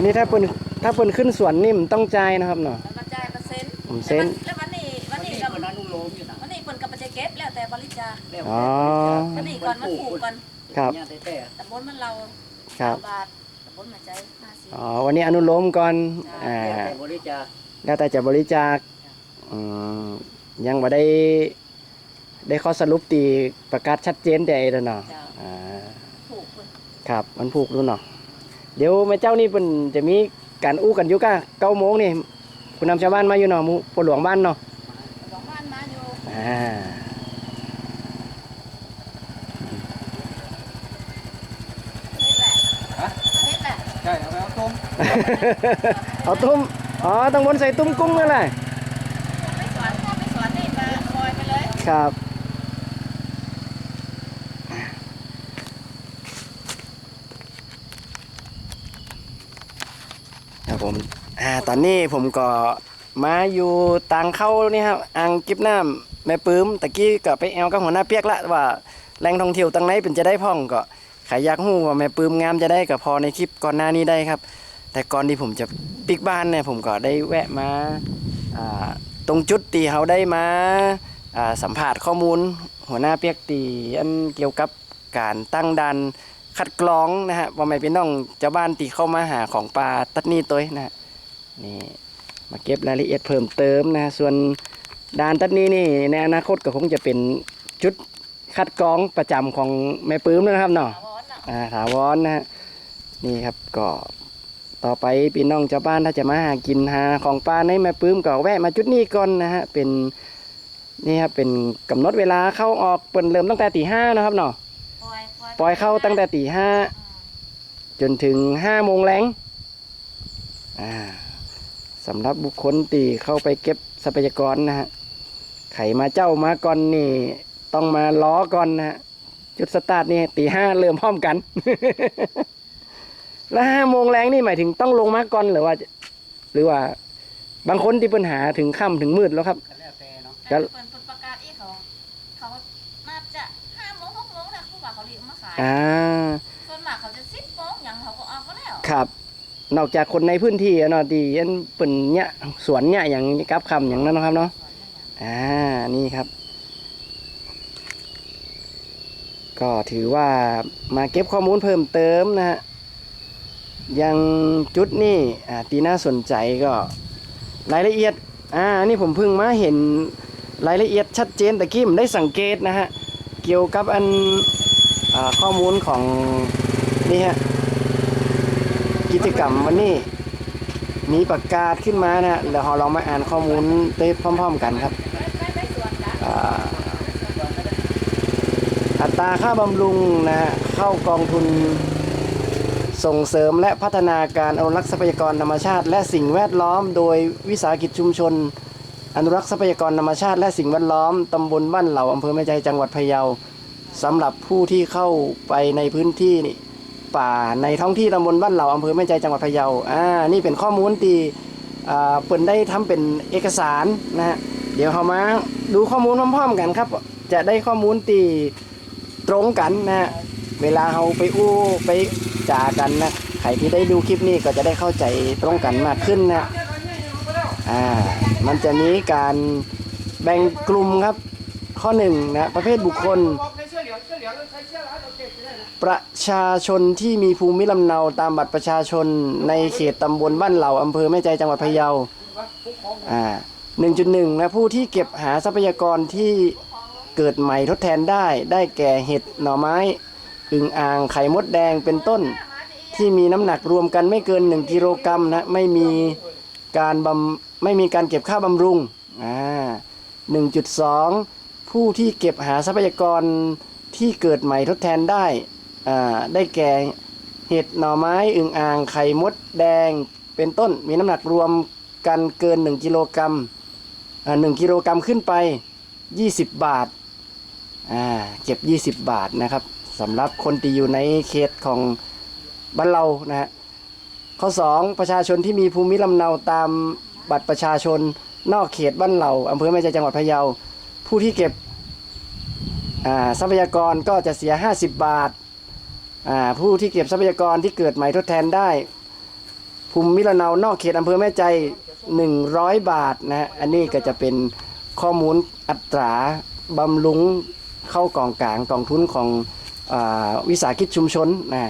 อันนี้ถ้าเปิ้นถ้าเปิ้นขึ้นสวนนี่มันต้องจ่ายนะครับเนาะแล้วก็จ่ายเปอร์เซ็นต์ผมเซ็นแล้ววันนี้วัวันนนี้นี้กับคนนั้นนุ่งโลมอยู่นะวันนี้เปิ่นกับไปเก็บแล้วแต่บริจาคแล้วอ๋อวันนี้ก่อนมันถูกก่อนครับเนี่ยแต่แต่ตำบลมันเราครับสามบาทตำบลมาใจห้าสิบอ๋อวันนี้อนุโลมก่อนอ่าแล้วแต่บริจาคแล้วแต่จะบริจาคอืมยังบ่ได้ได้ข้อสรุปตีประกาศชัดเจนแต่ไอ้เด้อเนาะจ้าอ่าถูกเพิ่นครับมันผูกรู้เนาะ เดี๋ยวแม่เจ้านี่เพิ่นจะมีการอู้กันอยู่กะเก้าโมงนี่คุณนำชาวบ้านมาอยู่เนาะหมู่ปหลวงบ้านเนาะสองบ้านมาอยู่อ่านี่แหละนี่แหละใช่เอาไปเอาต้ม เอาตุ้มอ๋อต้องบนใส่ตุ้มกุ้งนั่นแหละ ไม่สวนไม่สวนนี่มาลอยไปเลย ครับครับ ผม อ่า ตอนนี้ผมก็มาอยู่ต่างเข้านี่ครับอ่างก็บน้ำแม่ปื้มตะกี้ก็ไปแอลกับหัวหน้าเปียกละว่าแหล่งท่องเที่ยวตังไหนเป็นจะได้พ่องก็ใครอยากหู้ว่าแม่ปื้มงามจะได้ก็พอในคลิปก่อนหน้านี้ได้ครับ แต่ก่อนที่ผมจะปิกบ้านเนี่ยผมก็ได้แวะมาอ่าตรงจุดที่เขาได้มาอ่าสัมผัสข้อมูล หัวหน้าเปียกตีอันเกี่ยวกับการตั้งดัน คัดกรองนะฮะว่าไม่เป็นน้องเจ้าบ้านตีเข้ามาหาของปลาตัดนี่ตัวนะฮะนี่มาเก็บรายละเอียดเพิ่มเติมนะฮะส่วนดานตัดนี้นี่ในอนาคตก็คงจะเป็นจุดคัดกรองประจำของแม่ปื้มนะครับเนาะถาวรน่ะอ่าถาวรนะฮะนี่ครับก็ต่อไปพี่น้องชาวบ้านถ้าจะมาหากินหาของปลาในแม่ปื้มก็แวะมาจุดนี้ก่อนนะฮะเป็นนี่ครับเป็นกำหนดเวลาเข้าออกเปิดเริ่มตั้งแต่ตีห้านะครับเนาะ ปล่อยปล่อยเข้าตั้งแต่ตีห้าจนถึงห้าโมงแรงอ่าสำหรับบุคคลตีเข้าไปเก็บทรัพยากรนะฮะไขมาเจ้ามาก่อนนี่ ต้องมาล้อก่อนนะฮะจุดสตาร์ทนี่ตีห้าเริ่มพร้อมกัน แล้วห้าโมงแรงนี่หมายถึงต้องลงมาก่อนหรือว่า หรือว่า บางคนที่ปัญหาถึงค่ำถึงมืดแล้วครับก็ อ่าส่วนมากเขาจะสิบโมงอย่างเขาก็เอาก็แล้วครับ นอกจากคนในพื้นที่อะเนาะที่ยันเป็นเนี่ยสวนเนี่ยอย่างกับคำอย่างนั้นเนาะครับเนาะอ่านี่ครับ ก็ถือว่ามาเก็บข้อมูลเพิ่มเติมนะฮะยังจุดนี่อ่าตีน่าสนใจก็รายละเอียดอ่านี่ผมเพิ่งมาเห็นรายละเอียดชัดเจนตะกี้ผมได้สังเกตนะฮะ เกี่ยวกับอันอ่า ข้อมูลของนี่ฮะกิจกรรมวันนี้ มีประกาศขึ้นมานะฮะแล้วเรามาอ่านข้อมูลไปพร้อม ๆ กันครับอัตราค่าบำรุงนะฮะเข้ากองทุนส่งเสริมและพัฒนาการอนุรักษ์ทรัพยากรธรรมชาติ และสิ่งแวดล้อม โดยวิสาหกิจชุมชน อนุรักษ์ทรัพยากรธรรมชาติ และสิ่งแวดล้อมตำบลบ้านเหล่าอำเภอแม่ใจจังหวัดพะเยา สำหรับผู้ที่เข้าไปในพื้นที่นี่ป่าในท้องที่ตำบลบ้านเหล่าอำเภอแม่ใจจังหวัดพะเยาอ่านี่เป็นข้อมูลที่อ่าเปิ่นได้ทำเป็นเอกสารนะฮะเดี๋ยวเรามาดูข้อมูลพร้อมๆกันครับ จะได้ข้อมูลที่ตรงกันนะฮะเวลาเราไปอู้ไปจากันนะใครที่ได้ดูคลิปนี้ก็จะได้เข้าใจตรงกันมากขึ้นนะอ่ามันจะมีการแบ่งกลุ่มครับข้อหนึ่งนะประเภทบุคคล ประชาชนที่มีภูมิลำเนาตามบัตรประชาชนในเขตตำบลบ้านเหล่าอำเภอแม่ใจจังหวัดพะเยาอ่า1.1 นะ ผู้ที่เก็บหาทรัพยากรที่เกิดใหม่ทดแทนได้ ได้แก่เห็ดหน่อไม้อึ่งอ่างไข่มดแดงเป็นต้น ที่มีน้ำหนักรวมกันไม่เกิน 1 กิโลกรัมนะไม่มีการบำไม่มีการเก็บค่าบำรุงอ่า1.2 ผู้ที่เก็บหาทรัพยากร ที่เกิดใหม่ทดแทนได้ได้แก่เห็ดหน่อไม้อึ่งอ่างไข่มดแดงเป็นต้นมีน้ำหนักรวมกันเกิน 1กิโลกรัมหนึ่งกิโลกรัมขึ้นไป 20 บาทาเก็บ 20 บาทนะครับสำหรับคนที่อยู่ในเขตของบ้านเรานะฮะข้อ 2 ประชาชนที่มีภูมิลำเนาตามบัตรประชาชนนอกเขตบ้านเราอำเภอแม่ใจจังหวัดพะเยา ผู้ที่เก็บ ทรัพยากรก็จะเสีย 50 บาทาผู้ที่เก็บทรัพยากรที่เกิดใหม่ทดแทนได้ ภูมิลำเนานอกเขตอำเภอแม่ใจ 100 บาทนะฮะอันนี้ก็จะเป็นข้อมูลอัตราบำรุงเข้ากองกลางกองทุนของอวิสาหกิจชุมชนนะ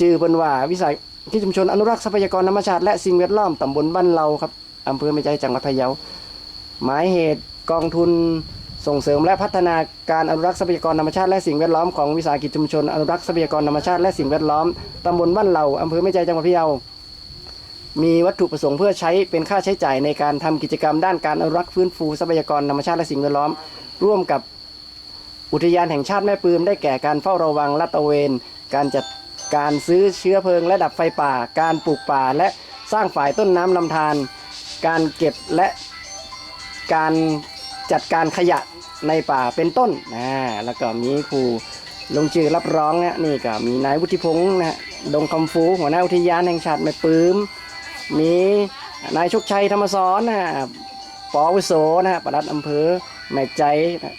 จื่อเป็นว่าวิสาหกิจชุมชนอนุรักษ์ทรัพยากรธรรมชาติและสิ่งแวดล้อมตำบลบ้านเราครับอำเภอแม่ใจจังหวัดพะเยาหมายเหตุกองทุน ส่งเสริมและพัฒนาการอนุรักษ์ทรัพยากรธรรมชาติและสิ่งแวดล้อมของวิสาหกิจชุมชนอนุรักษ์ทรัพยากรธรรมชาติและสิ่งแวดล้อมตำบลบ้านเหล่าอำเภอแม่ใจจังหวัดพะเยา มีวัตถุประสงค์เพื่อใช้เป็นค่าใช้จ่ายในการทำกิจกรรมด้านการอนุรักษ์ฟื้นฟูทรัพยากรธรรมชาติและสิ่งแวดล้อม ร่วมกับอุทยานแห่งชาติแม่ปืมได้แก่การเฝ้าระวังลาดตระเวน การจัดการซื้อเชื้อเพลิงและดับไฟป่า การปลูกป่าและสร้างฝ่ายต้นน้ำลำธารการเก็บและการ จัดการขยะในป่าเป็นต้นนะแล้วก็มีครูลงชื่อรับร้องนะนี่ก็มีนายวุฒิพงศ์นะฮะดงคำฟูหัวหน้าอุทยานแห่งชาติแม่ปืมมีนายโชคชัยธรรมสอนนะฮะปอวิโสนะฮะปลัดอำเภอแม่ใจนะ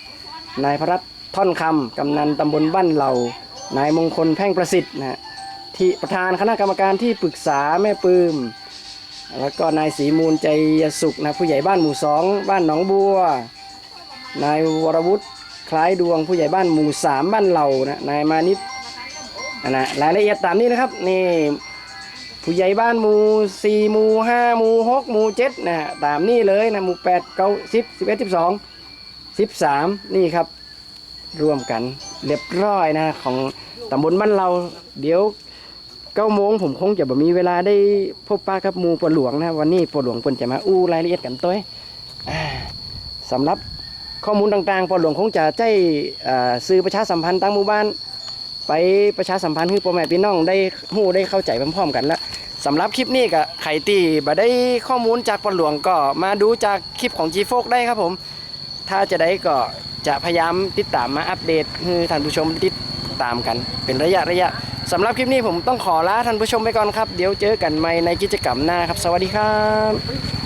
นายพระรัตน์ท่อนคำกำนันตำบลบ้านเหล่านายมงคลแพ่งประสิทธิ์นะฮะที่ประธานคณะกรรมการที่ปรึกษาแม่ปืมแล้วก็นายศรีมูลใจสุขนะผู้ใหญ่บ้านหมู่สองบ้านหนองบัว นายวรวุฒิคล้ายดวงผู้ใหญ่บ้านหมู่สามบ้านเหล่านะนายมานิดนะนะรายละเอียดตามนี้นะครับนี่ผู้ใหญ่บ้านหมู่สี่หมู่ห้าหมู่หกหมู่เจ็ดนะฮะตามนี้เลยนะหมู่แปดเก้าสิบสิบเอ็ดสิบสองสิบสามนี่ครับรวมกันเรียบร้อยนะของตำบลบ้านเรา เดี๋ยวเก้าโมงผมคงจะบ่มีเวลาได้พบป้ากับหมูปวดหลวงนะวันนี้ปวดหลวงเพิ่นจะมาอู้รายละเอียดกันตัวสำหรับ ข้อมูลต่างๆปวดหลวงคงจะใจอ่าซื้อประชาสัมพันธ์ตั้งหมู่บ้าน ไปประชาสัมพันธ์ให้พ่อแม่พี่น้องได้หู้ได้เข้าใจพร้อมๆกันแล้วสำหรับคลิปนี้ก็ไข่ตีบ่ได้ข้อมูลจากปวดหลวงก็มาดูจากคลิปของ G f o ได้ครับผม ถ้าจะได้ก็จะพยายามติดตามมาอัปเดตให้ท่านผู้ชมติดตามกัน เป็นระยะระยะสำหรับคลิปนี้ผมต้องขอลาท่านผู้ชมไปก่อนครับ เดี๋ยวเจอกันใหม่ในกิจกรรมหน้าครับ สวัสดีครับ